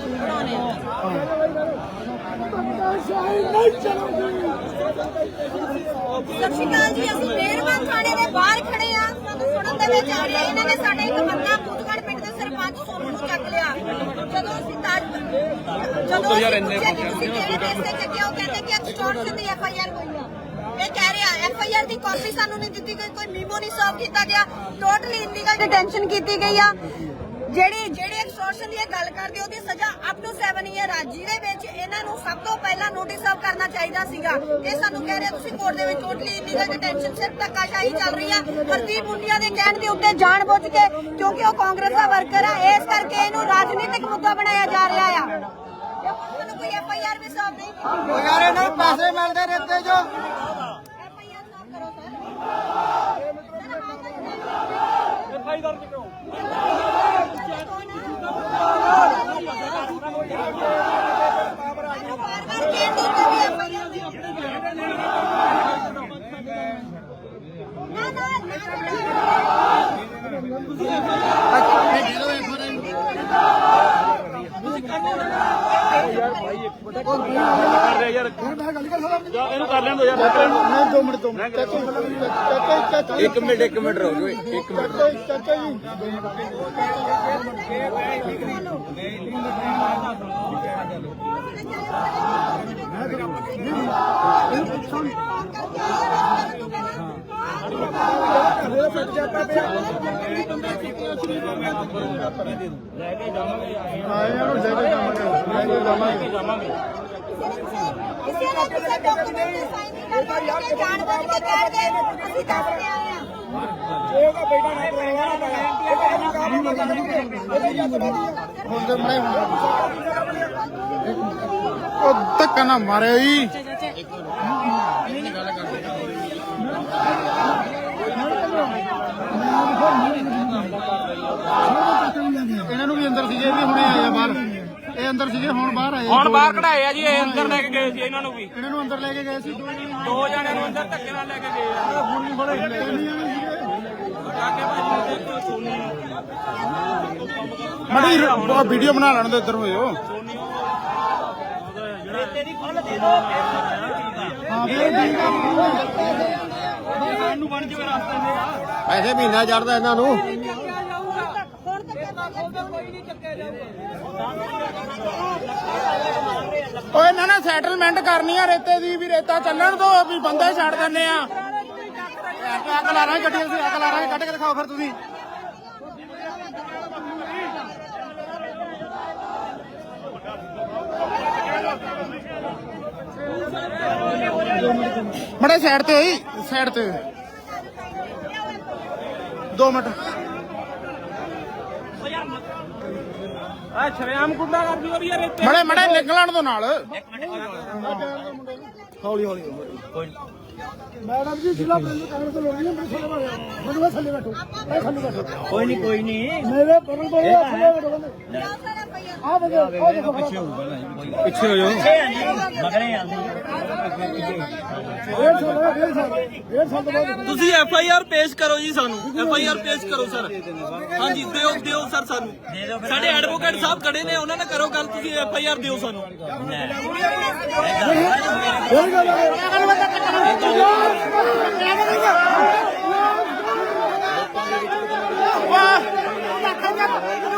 ਬਣਾਉਣੇ ਆ ਸਤਿ ਸ਼੍ਰੀ ਅਕਾਲ ਜੀ ਅਸੀਂ ਮਿਹਰਬਾਨ ਥਾਣੇ ਦੇ ਬਾਹਰ ਖੜੇ ਆ ਸਾਨੂੰ ਸੁਣਨ ਦੇ ਵਿੱਚ ਆ ਰਿਹਾ ਇਹਨਾਂ ਨੇ ਸਾਡੇ ਇੱਕ ਬੰਦਾ ਬੂਤਗੜ ਪਿੰਡ ਦੇ ਸਰਪੰਚ ਸੋਨੂੰ ਨੂੰ ਚੱਕ ਲਿਆ ਜਦੋਂ ਅਸੀਂ ਤਾਂ ਜਦੋਂ ਅਸੀਂ ਪੁੱਛਿਆ ਕਿ ਤੁਸੀਂ ਕਿਹੜੇ ਕੇਸ ਤੇ ਚੱਕਿਆ ਉਹ ਕਹਿੰਦੇ ਕਿ ਐਕਸਟੋਰਸ਼ਨ ਦੀ ਐਫ ਆਈ ਆਰ ਹੋਈ ਆ ਇਹ ਕਹਿ ਰਿਹਾ ਐਫ ਆਈ ਆਰ ਦੀ ਕਾਪੀ ਸਾਨੂੰ ਨਹੀਂ ਦਿੱਤੀ ਗਈ ਕੋਈ ਮੀਮੋ ਨਹੀਂ ਸਰਵ ਕੀਤਾ ਗਿਆ ਟੋਟਲੀ ਇਲੀਗਲ ਡਿਟੈਂਸ਼ਨ ਕੀਤੀ ਗਈ ਆ। ਜਿਹੜੀ ਜਿਹੜੀ ਐਕਸਟੋਰਸ਼ਨ ਦੀ ਇਹ ਗੱਲ ਕਰਦੇ ਉਹਦੀ ਸਜ਼ਾ ਅਪ ਟੂ 7 ਇਅਰ ਆ। ਜਿਹਦੇ ਵਿੱਚ ਇਹਨਾਂ ਨੂੰ ਸਭ ਤੋਂ ਪਹਿਲਾਂ ਨੋਟਿਸ ਸਰਵ ਕਰਨਾ ਚਾਹੀਦਾ ਸੀਗਾ। ਇਹ ਸਾਨੂੰ ਕਹਿ ਰਹੇ ਤੁਸੀਂ ਕੋਰਟ ਦੇ ਵਿੱਚ ਟੋਟਲੀ ਇਲੀਗਲ ਡਿਟੈਂਸ਼ਨ ਸਿਰਫ ਧੱਕਾਸ਼ਾਹੀ ਚੱਲ ਰਹੀ ਆ। ਹਰਦੀਪ ਮੁੰਡਿਆ ਦੇ ਕਹਿਣ ਦੇ ਉੱਤੇ ਜਾਣਬੁੱਝ ਕੇ ਕਿਉਂਕਿ ਉਹ ਕਾਂਗਰਸ ਦਾ ਵਰਕਰ ਆ ਇਸ ਕਰਕੇ ਇਹਨੂੰ ਰਾਜਨੀਤਿਕ ਮੁੱਦਾ ਬਣਾਇਆ ਜਾ ਰਿਹਾ ਆ। ਕੋਈ ਐਫ ਆਈ ਆਰ ਵੀ ਸਰਵ ਨਹੀਂ ਕੀਤੀ? ਉਹ ਯਾਰ ਇਹਨਾਂ ਨੂੰ ਪੈਸੇ ਮਿਲਦੇ ਰੇਤੇ ਜੋ। ਐਫ ਆਈ ਆਰ ਸਰਵ ਕਰੋ ਸਰ ਐਫ ਆਈ ਦਰਜ ਕਰੋ ਬਾਰ-ਬਾਰ ਕਹਿਣ ਦੇ ਉੱਤੇ ਵੀ ਐਫ ਆਈ ਆਰ ਨਾ ਨਾ ਇਹਨੂੰ ਕਰ ਲੈਣ ਦੋ ਯਾਰ। ਨਹੀਂ ਦੋ ਮਿੰਟ ਦੋ ਮਿੰਟ ਚਾਚਾ ਜੀ, ਚਾਚਾ ਜੀ, ਚਾਚਾ ਜੀ, ਇੱਕ ਮਿੰਟ ਇੱਕ ਮਿੰਟ ਰੁਕ ਜਾਓ ਇੱਕ ਮਿੰਟ। ਚਾਚਾ ਜੀ, ਚਾਚਾ ਜੀ। ਆਏ ਨੂੰ ਲੈ ਕੇ ਜਾਵਾਂਗੇ। ਲੈ ਕੇ ਜਾਵਾਂਗੇ। ਕਿਸੇ ਨਾ ਕਿਸੇ ਡਾਕੂਮੈਂਟ ਤੇ ਸਾਈਨ ਨਹੀਂ ਕਰਨਾ ਕਿ ਜਾਣਬੁੱਝ ਕੇ ਕਹਿ ਦੇ ਅਸੀਂ ਦੱਸ ਕੇ ਆਏ ਆ ਹੁਣ ਤੇ ਮੜੇ ਉਹ ਧੱਕਾ ਨਾ ਮਾਰਿਆ ਜੀ ਇਹਨਾਂ ਨੂੰ ਵੀ ਅੰਦਰ ਸੀਗੇ ਇਹ ਵੀ ਹੁਣੇ ਆਏ ਆ ਬਾਹਰ ਇਹ ਅੰਦਰ ਸੀਗੇ ਹੁਣ ਬਾਹਰ ਆਏ। ਹੁਣ ਬਾਹਰ ਕਢਾਏ ਆ ਜੀ ਇਹ ਅੰਦਰ ਲੈ ਕੇ ਗਏ ਸੀ ਇਹਨਾਂ ਨੂੰ ਵੀ। ਇਹਨਾਂ ਨੂੰ ਅੰਦਰ ਲੈ ਕੇ ਗਏ ਸੀ ਦੋ ਜਣੇ। ਦੋ ਜਣਿਆਂ ਨੂੰ ਅੰਦਰ ਧੱਕੇ ਨਾਲ ਲੈ ਕੇ ਗਏ ਆ। ਹੁਣ ਜਣੇ ਸੀਗੇ ਮੜੀ ਵੀਡੀਓ ਬਣਾ ਲੈਣ ਦੇ ਇੱਧਰ ਹੋਇਓ ਹਾਂ ਵੀ ਇਹ ਠੀਕ ਆ ਸਾਨੂੰ ਬਣ ਜਵੇ ਰਸਤੇ ਨੇ ਆ ਪੈਸੇ ਮਹੀਨਾ ਚੜਦਾ ਇਹਨਾਂ ਨੂੰ ਹੁਣ ਤੱਕ ਕੋਈ ਨਹੀਂ ਚੱਕਿਆ ਓਏ ਨਾ ਨਾ ਸੈਟਲਮੈਂਟ ਕਰਨੀ ਆ ਰੇਤੇ ਦੀ, ਵੀ ਰੇਤਾ ਚੱਲਣ ਦੋ, ਵੀ ਬੰਦੇ ਛੱਡ ਦਿੰਨੇ ਆ। ਅੱਗ ਲਾ ਰਾਂਗੇ ਗੱਡੀ ਅਸੀਂ, ਅੱਗ ਲਾ ਰਾਂਗੇ ਕੱਢ ਕੇ ਦਿਖਾਓ ਫਿਰ ਤੁਸੀਂ। ਮੜੇ ਸਾਈਡ ਤੇ ਹੋਈ ਸਾਈਡ ਤੇ। ਦੋ ਮਿੰਟ। ਆ ਸ਼ਰਿਆਮ ਗੁੰਡਾ ਕਰਦੀ ਹੋ ਰਹੀ ਹੈ ਰੇਤੇ ਮੜੇ ਮੜੇ ਨਿਕਲਣ ਦੋ ਨਾਲ। ਹੌਲੀ ਹੌਲੀ। ਮੈਡਮ ਜੀ ਜ਼ਿਲ੍ਹਾ ਪ੍ਰੈਜ਼ੀਡੈਂਟ ਕਾਂਗਰਸ ਦੇ ਲੋਕ ਨਹੀਂ ਮੇਰੇ ਥੱਲੇ ਬੈਠੋ ਮੈਨੂੰ ਥੱਲੇ ਬੈਠੋ ਮੈਂ ਥੱਲੇ ਬੈਠੋ ਕੋਈ ਨਹੀਂ ਕੋਈ ਨਹੀਂ ਮੇਰੇ ਪਰਲ ਬੋਲੇ ਥੱਲੇ ਬੈਠੋ ਆ ਬੰਦੇ ਆ ਦੇਖੋ ਪਿੱਛੇ ਪਿੱਛੇ ਹੋ ਜਾਓ। ਡੇਢ ਸਾਲ ਦਾ ਡੇਢ ਸਾਲ ਡੇਢ ਸਾਲ ਤੋਂ ਬਾਅਦ ਤੁਸੀਂ ਐਫ ਆਈ ਆਰ ਪੇਸ਼ ਕਰੋ ਜੀ ਸਾਨੂੰ। ਐਫ ਆਈ ਆਰ ਪੇਸ਼ ਕਰੋ ਸਰ। ਹਾਂਜੀ ਦਿਓ ਦਿਓ ਸਰ ਸਾਨੂੰ। ਸਾਡੇ ਐਡਵੋਕੇਟ ਸਾਹਿਬ ਖੜੇ ਨੇ ਉਹਨਾਂ ਨਾਲ ਕਰੋ ਗੱਲ ਤੁਸੀਂ ਐਫ ਆਈ ਆਰ ਦਿਓ ਸਾਨੂੰ। ਕੋਈ ਗੱਲ ਨਹੀਂ।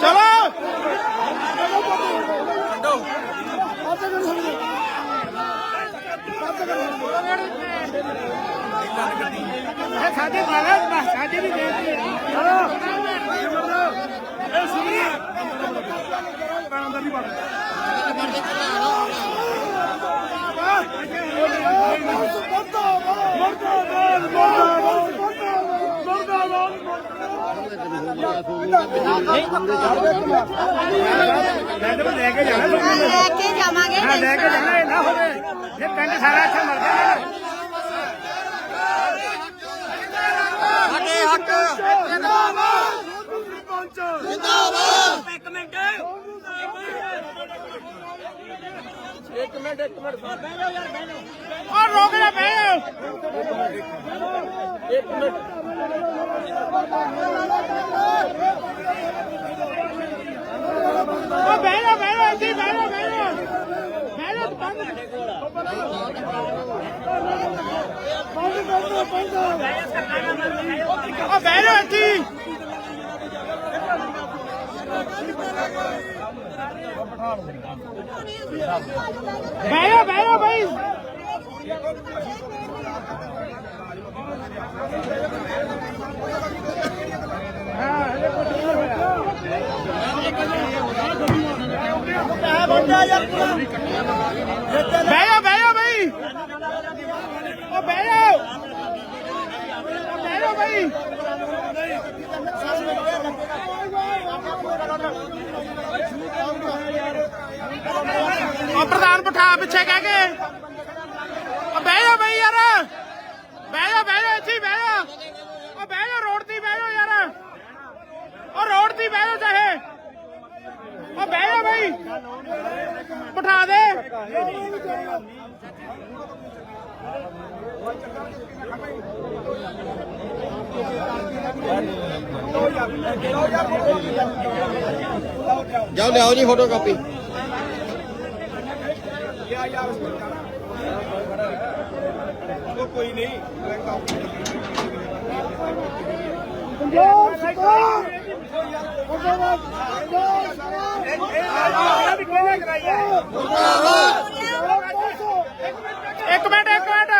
ਚਲੋ ਸਾਡੇ ਬਾਲਾ ਸਾਡੇ ਵੀ ਦੇ ਚਲੋ ਇਹ ਸੁਣੀ ਅੰਦਰ ਨਹੀਂ ਵੜ ਲੈ ਕੇ ਜਾਣਾ ਲੈ ਕੇ ਜਾਵਾਂਗੇ ਲੈ ਕੇ ਜਾਣਾ ਇਹ ਨਾ ਹੋਵੇ ਜੇ ਪਿੰਡ ਸਾਰਾ ਇੱਥੇ ਮਰ ਜਾਣਾ ਸਾਡੇ ਹੱਕ। ਜਿੰਦਾਬਾਦ। ਜਿੰਦਾਬਾਦ। ਇੱਕ ਮਿੰਟ। ਇੱਕ ਮਿੰਟ ਇੱਕ ਮਿੰਟ। ਬਹਿ ਜਾਓ ਯਾਰ ਬਹਿ ਜਾਓ। ਓ ਰੋਕ ਲੈ ਬਹਿ ਜਾ। ਇੱਕ ਮਿੰਟ। ਓ ਬਹਿ ਜਾ ਬਹਿ ਜਾ ਇੱਥੇ ਬਹਿ ਜਾ ਬਹਿ ਜਾ। ਬਹਿ ਜਾ ਤੂੰ ਬੰਦ ਓ ਬਹਿ ਜਾ ਇੱਥੇ ਹੀ। ਬਹਿ ਜਾ ਬਹਿ ਜਾ ਭਾਈ ਬਹਿ ਜਾ ਬਹਿ ਜਾ ਭਾਈ ਓ ਬਹਿ ਜਾ ਓ ਬਹਿ ਜਾ ਭਾਈ ਪ੍ਰਧਾਨ ਪਠਾ ਪਿੱਛੇ ਕਹਿ ਕੇ। ਓ ਬਹਿ ਜਾ ਭਾਈ ਯਾਰ। ਬਹਿ ਜਾ ਬਹਿ ਜਾ ਇੱਥੇ, ਬਹਿ ਜਾ। ਓ ਬਹਿ ਜਾ, ਰੋਡ ਤੇ ਬਹਿ ਜਾ ਯਾਰ। ਓ ਰੋਡ ਤੇ ਬਹਿ ਜਾ ਚਾਹੇ। ਓ ਬਹਿ ਜਾ ਭਾਈ ਬਿਠਾ ਦੇ। ਜਾਓ, ਲਿਆਓ ਜੀ ਫੋਟੋ ਕਾਪੀ ਇੱਕ ਮਿੰਟ ਇੱਕ ਮਿੰਟ।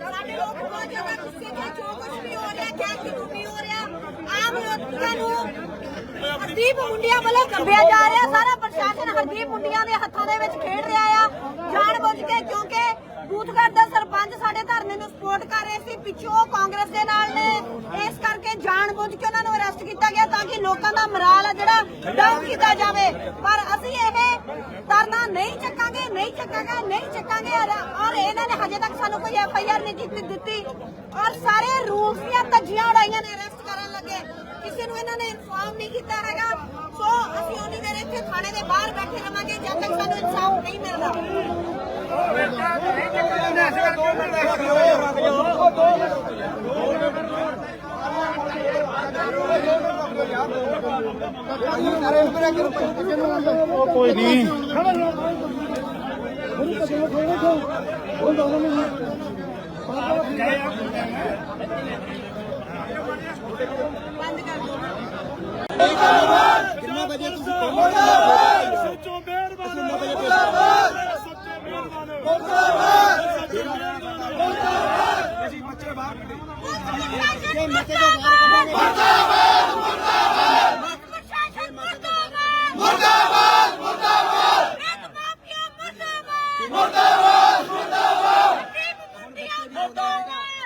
ਸਾਡੇ ਲੋਕ ਬਹੁਤ ਜ਼ਿਆਦਾ ਗੁੱਸੇ ਨੇ ਜੋ ਕੁਝ ਵੀ ਹੋ ਰਿਹਾ, ਕਿਆ ਕਾਨੂੰਨੀ ਹੋ ਰਿਹਾ, ਆਮ ਲੋਕਾਂ ਨੂੰ ਹਰਦੀਪ ਮੁੰਡਿਆਂ ਵੱਲੋਂ ਕੰਬਿਆ ਜਾ ਰਿਹਾ, ਸਾਰਾ ਪ੍ਰਸ਼ਾਸਨ ਹਰਦੀਪ ਮੁੰਡਿਆਂ ਦੇ ਹੱਥਾਂ ਦੇ ਵਿੱਚ ਖੇਡ ਰਿਹਾ ਆ। ਜਾਣ ਬੁੱਝ ਕੇ ਕਿਉਂਕਿ ਬੂਥਗੜ ਦਾ ਸਰਪੰਚ ਸਾਡੇ ਧਰਨੇ ਨੂੰ ਸਪੋਰਟ ਕਰ ਰਹੇ ਸੀ, ਪਿੱਛੋਂ ਕਾਂਗਰਸ ਦੇ ਨਾਲ ਨੇ। ਇਸ ਕਰਕੇ ਜਾਣ ਕੇ ਉਹਨਾਂ ਨੂੰ ਅਰੈਸਟ ਕੀਤਾ ਗਿਆ ਤਾਂ ਕਿ ਲੋਕਾਂ ਦਾ ਮਰਾਲ ਆ ਜਿਹੜਾ ਡਾਊਨ ਕੀਤਾ ਜਾਵੇ। ਪਰ ਅਸੀਂ ਇਹ ਧਰਨਾ ਨਹੀਂ ਚੱਕਾਂਗੇ ਨਹੀਂ ਚੱਕਾਂਗੇ ਨਹੀਂ ਚੱਕਾਂਗੇ। ਔਰ ਇਹਨਾਂ ਨੇ ਹਜੇ ਤੱਕ ਸਾਨੂੰ ਕੋਈ ਐਫ ਆਈ ਆਰ ਨਹੀਂ ਕੀਤੀ ਦਿੱਤੀ। ਔਰ ਸਾਰੇ ਰੂਲਸ ਦੀਆਂ ਧੱਜੀਆਂ ਉਡਾਈਆਂ ਨੇ ਅਰੈਸਟ ਕਰਨ ਲੱਗੇ। ਕਿਸੇ ਨੂੰ ਇਹਨਾਂ ਨੇ ਇਨਫਾਰਮ ਨਹੀਂ ਕੀਤਾ ਹੈਗਾ। ਸੋ ਅਸੀਂ ਉਨੀ ਦੇਰ ਇੱਥੇ ਥਾਣੇ ਦੇ ਬਾਹਰ ਬੈਠੇ ਰਵਾਂਗੇ, ਜਦ ਤੱਕ ਸਾਨੂੰ ਇਨਸਾਫ ਨਹੀਂ ਮਿਲਦਾ। ਕੋਈ ਨਹੀਂ ਬੰਦ ਕਰ ਦਿਓ ਕਿੰਨੇ ਵਜੇ ਤੁਸੀਂ ਪਹੁੰਚੇ ਸੱਚੋ ਮਿਹਰਬਾਨ ਮੁਰਦਾਬਾਦ ਸੱਚੇ ਮਿਹਰਬਾਨ ਅਸੀਂ ਬੱਚੇ ਬਾਹਰ ਕੱਢੇ ਜੇ ਮਤੇ ਤੋਂ ਬਾਹਰ ਮੁਰਦਾਬਾਦ ਮੁਰਦਾਬਾਦ ਮੁਰਦਾਬਾਦ ਮੁਰਦਾਬਾਦ ਮੁਰਦਾਬਾਦ ਮਾਫੀਆ ਮੁਰਦਾਬਾਦ ਮੁਰਦਾਬਾਦ ਮੁਰਦਾਬਾਦ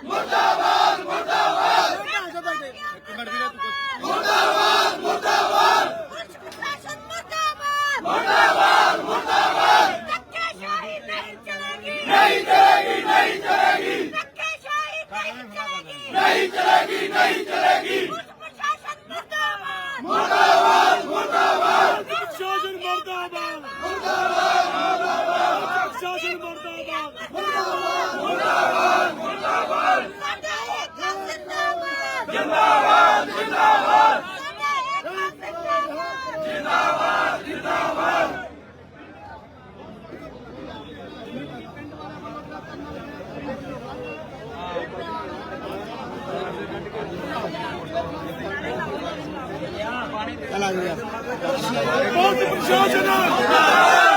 ਮੁਰਦਾਬਾਦ ਮੁਰਦਾਬਾਦ ਮੁਰਦਾਬਾਦ ਇੱਕ ਮਿੰਟ ਵੀਰੇ ਤੂੰ ਮੁਰਦਾਬਾਦ ਮੁਰਦਾਬਾਦ ਪ੍ਰਸ਼ਾਸਨ ਮੁਰਦਾਬਾਦ ਮੁਰਦਾਬਾਦ ਮੁਰਦਾਬਾਦ ਧੱਕੇਸ਼ਾਹੀ ਨਹੀਂ ਚਲੇਗੀ ਨਹੀਂ ਚਲੇਗੀ ਨਹੀਂ ਚਲੇਗੀ ਧੱਕੇਸ਼ਾਹੀ ਨਹੀਂ ਚਲੇਗੀ ਨਹੀਂ ਚਲੇਗੀ ਨਹੀਂ ਚਲੇਗੀ ਪ੍ਰਸ਼ਾਸਨ ਮੁਰਦਾਬਾਦ ਮੁਰਦਾਬਾਦ ਮੁਰਦਾਬਾਦ ਪ੍ਰਸ਼ਾਸਨ ਮੁਰਦਾਬਾਦ ਪ੍ਰਸ਼ਾਸਨ ਮੁਰਦਾਬਾਦ ਸਾਡਾ ਇੱਕ ਜ਼ਿੰਦਾਬਾਦ ਜਿੰਦਾਬਾਦ। ਜਿੰਦਾਬਾਦ ਸਾਡਾ ਇੱਕ ਜ਼ਿੰਦਾਬਾਦ ਬਹੁਤ ਪ੍ਰਸ਼ਾਸਨ ਸੱਚੋ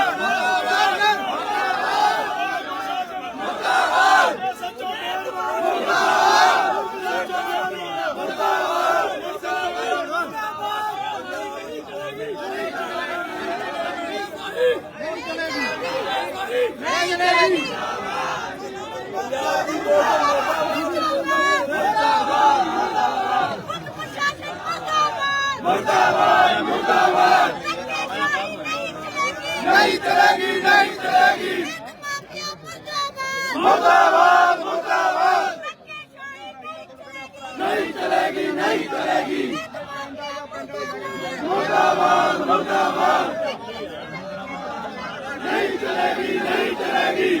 ਮੁਰਦਾਬਾਦ ਮੁਰਦਾਬਾਦ ਨਹੀਂ ਚਲੇਗੀ ਨਹੀਂ ਚਲੇਗੀ ਮੁਰਦਾਬਾਦ ਮੁਰਦਾਬਾਦ ਨਹੀਂ ਚਲੇਗੀ ਨਹੀਂ ਚਲੇਗੀ ਮੁਰਦਾਬਾਦ ਮੁਰਦਾਬਾਦ ਨਹੀਂ ਚਲੇਗੀ ਨਹੀਂ ਚਲੇਗੀ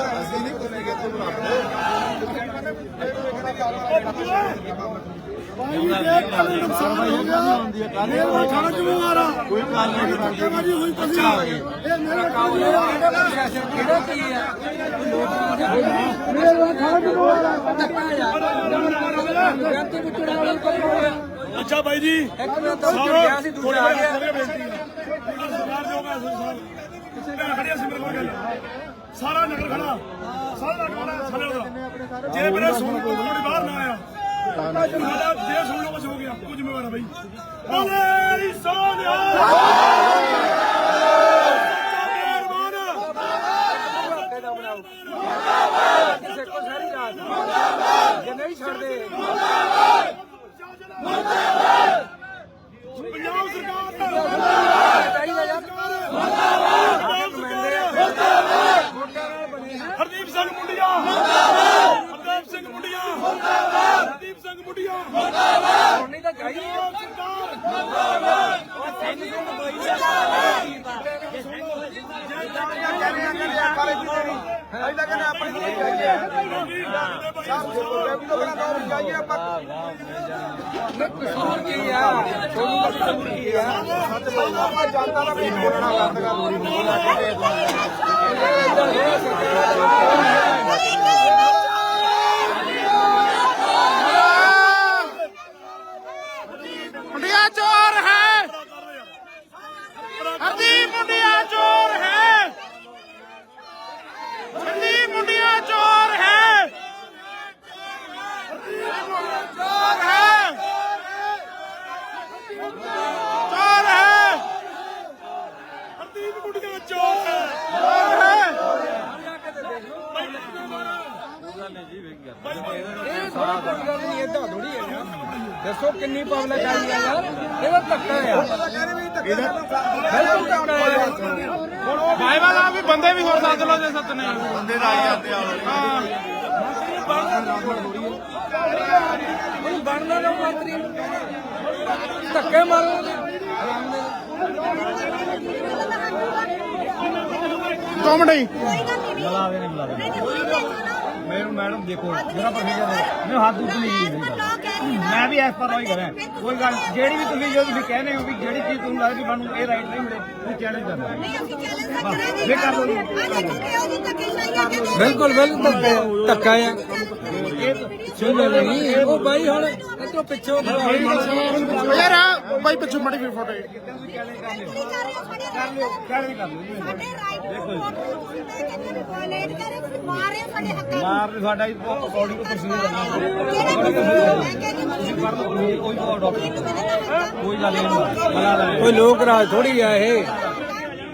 ਜਾ ਅੱਛਾ ਬਾਈ ਜੀ। ਇੱਕ ਮਿੰਟ ਤੋਂ ਗਿਆ ਸੀ ਦੂਜਾ ਆ ਗਿਆ। ਖੜਿਆ ਸੀ ਮੇਰੇ ਕੋਲ ਗੱਲ। ਸਾਰਾ ਨਗਰ ਖੜਾ। ਸਾਰਾ ਨਗਰ ਖੜਾ ਸਾਰੇ ਜੇ ਮੇਰੇ ਸੁਣ ਕੋ ਥੋੜੀ ਬਾਹਰ ਨਾ ਆਇਆ। ਸਾਡਾ ਜੇ ਸੁਣ ਲੋ ਕੁਝ ਹੋ ਗਿਆ ਕੁਝ ਜ਼ਿੰਮੇਵਾਰ ਹੈ ਬਾਈ। ਬੋਲੇ ਸੋਨਿਆ ਪੰਜਾਬ ਸਰਕਾਰ ਚਾਹੀਦਾ ਯਾਰ ਹਰਦੀਪ ਸਿੰਘ ਮੁੰਡਿਆ ਹਰਦੀਪ ਸਿੰਘ ਮੁੰਡਿਆ ਹਰਦੀਪ ਸਿੰਘ ਮੁੰਡਿਆ ਨਹੀਂ ਤਾਂ ਚਾਹੀਦੀ ਕਸੂਰ ਕੀ ਆ ਤੁਹਾਨੂੰ ਤਾਂ ਕਸੂਰ ਕੀ ਆ ਮੁੰਡਿਆ ਚੋਰ ਹੈ ਹਰਦੀ ਮੁੰਡਿਆ ਚੋਰ ਹੈ ਹਰਦੀ ਮੁੰਡਿਆ ਚੋਰ ਹੈ ਚੋਰ ਹੈ ਚੋਰ ਹੈ ਹਰਦੀਪ ਮੁੰਡਿਆ ਚੋਰ ਹੈ ਚੋਰ ਹੈ ਇਹ ਥੋੜਾ ਕੋਈ ਗੱਲ ਨਹੀਂ ਏਦਾਂ ਥੋੜੀ ਹੈ ਯਾਰ ਦੱਸੋ ਕਿੰਨੀ ਪਬਲਿਕ ਆਈ ਆ ਯਾਰ? ਇਹਦਾ ਧੱਕਾ ਆ। ਇਹਦਾ ਬਿਲਕੁਲ ਧੱਕਾ ਆ। ਯਾਰ ਭਾਈਵਾਲ ਆ ਵੀ ਬੰਦੇ ਵੀ ਹੋਰ ਸੱਦ ਲੋ ਜੇ ਸੱਦਨੇ ਬੰਦੇ ਦਾ ਆਈ ਜਾਂਦੇ ਆ। ਹਾਂ। ਹੁਣ ਬਣਦਾ ਨਾ ਮੰਤਰੀ। ਧੱਕੇ ਮਾਰੋ ਦੋ ਮਿੰਟ ਜੀ? ਮਿਲਾ ਦੇ ਨਹੀਂ ਮਿਲਾ ਦੇ ਮੈਨੂੰ ਮੈਡਮ ਦੇਖੋ ਮੇਰਾ ਪ੍ਰੋਸੀਜਰ ਹੈ। ਮੈਂ ਹੱਥ ਉੱਤੇ ਨਹੀਂ ਮੈਂ ਵੀ ਐਸ ਪਰ ਹੋਈ ਕਰਾਂ ਕੋਈ ਗੱਲ ਜਿਹੜੀ ਵੀ ਤੁਸੀਂ ਜੋ ਤੁਸੀਂ ਕਹਿੰਦੇ ਹੋ ਵੀ ਜਿਹੜੀ ਚੀਜ਼ ਤੁਹਾਨੂੰ ਲੱਗਦੀ ਤੁਹਾਨੂੰ ਇਹ ਰਾਈਟ ਨਹੀਂ ਮਿਲੇ ਤੁਸੀਂ ਚੈਲੰਜ ਕਰਨਾ ਨਹੀਂ ਅਸੀਂ ਚੈਲੰਜ ਤਾਂ ਕਰਾਂਗੇ। ਇਹ ਕਰ ਲਓ ਬਿਲਕੁਲ ਬਿਲਕੁਲ ਧੱਕਾ ਆ। ਸੁਣ ਨਹੀਂ ਉਹ ਬਾਈ ਹੁਣ ਇੱਥੋਂ ਪਿੱਛੋਂ ਯਾਰ ਆ ਬਾਈ ਪਿੱਛੇ ਮੜੀ ਵੀ ਫੋਟੋ ਨਹੀਂ ਕਰ ਰਹੇ ਸਾਡੇ ਰਾਈਟ ਕਰ ਲਓ ਸਾਡੇ ਰਾਈਟ ਨੂੰ ਵਾਇਲੇਟ ਕਰ ਰਹੇ ਮਾਰ ਰਹੇ ਸਾਡੇ ਹੱਕਾਂ ਨੂੰ ਮਾਰ ਦੇ ਸਾਡਾ ਅਕੋਰਡਿੰਗ ਟੂ ਪ੍ਰੋਸੀਜਰ ਕੋਈ ਗੱਲ ਨਹੀਂ। ਕੋਈ ਲੋਕ ਰਾਜ ਥੋੜੀ ਆ ਇਹ।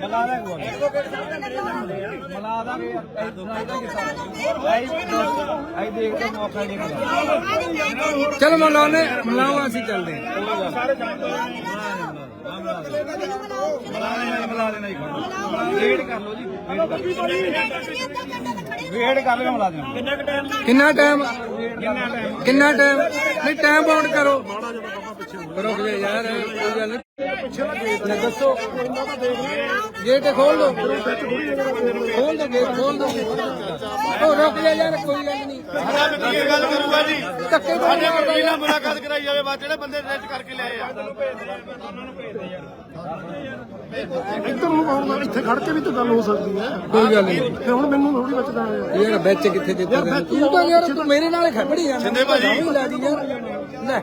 ਬਣਾ ਲੈ ਕੋਈ। ਬਣਾ ਦਾਂਗੇ। ਐ ਦੋਨਾਂ ਦਾ ਦੇਖ ਮੌਕਾ ਚਲ ਮਲਾਉਣੇ ਮਲਾਉਂ ਅਸੀਂ ਚੱਲਦੇ ਵੇਟ ਕਰ ਲਓ ਜੀ। ਵੇਟ ਕਰ ਲਿਓ ਕਿੰਨਾ ਟਾਈਮ ਕਿੰਨਾ ਟਾਈਮ ਨਹੀਂ ਟਾਈਮ ਬਾਉਂਡ ਕਰੋ। ਰੁਕ ਜਾ ਯਾਰ ਕੋਈ ਗੱਲ ਦੱਸੋ। ਗੇਟ ਖੋਲ ਦੋ। ਖੋਲ ਦੋ ਗੇਟ ਖੋਲ ਦੋ। ਉਹ ਰੁਕ ਜਾ ਯਾਰ ਕੋਈ ਗੱਲ ਨਹੀਂ। ਕੀ ਗੱਲ ਕਰੂਗਾ ਜੀ। ਧੱਕੇ ਤੋਂ ਸਾਡੇ ਨਾਲ ਮੁਲਾਕਾਤ ਕਰਾਈ ਜਾਵੇ ਬਾਅਦ ਜਿਹੜੇ ਬੰਦੇ ਅਰੈਸਟ ਕਰਕੇ ਲਿਆਏ ਆ। ਇੱਧਰ ਨੂੰ ਆਉਣ ਇੱਥੇ ਖੜ ਕੇ ਵੀ ਤਾਂ ਗੱਲ ਹੋ ਸਕਦੀ ਹੈ। ਕੋਈ ਗੱਲ ਨਹੀਂ। ਤੇ ਹੁਣ ਮੈਨੂੰ ਥੋੜੀ ਬਚਦਾ ਹੈ। ਯਾਰ ਵਿੱਚ ਕਿੱਥੇ ਦਿੱਤਾ ਤੂੰ ਤਾਂ ਯਾਰ ਤੂੰ ਮੇਰੇ ਨਾਲ ਖੜੜੀ ਆ। ਸਿੰਧੇ ਭਾਜੀ। ਲੈ ਦੀ ਯਾਰ। ਲੈ।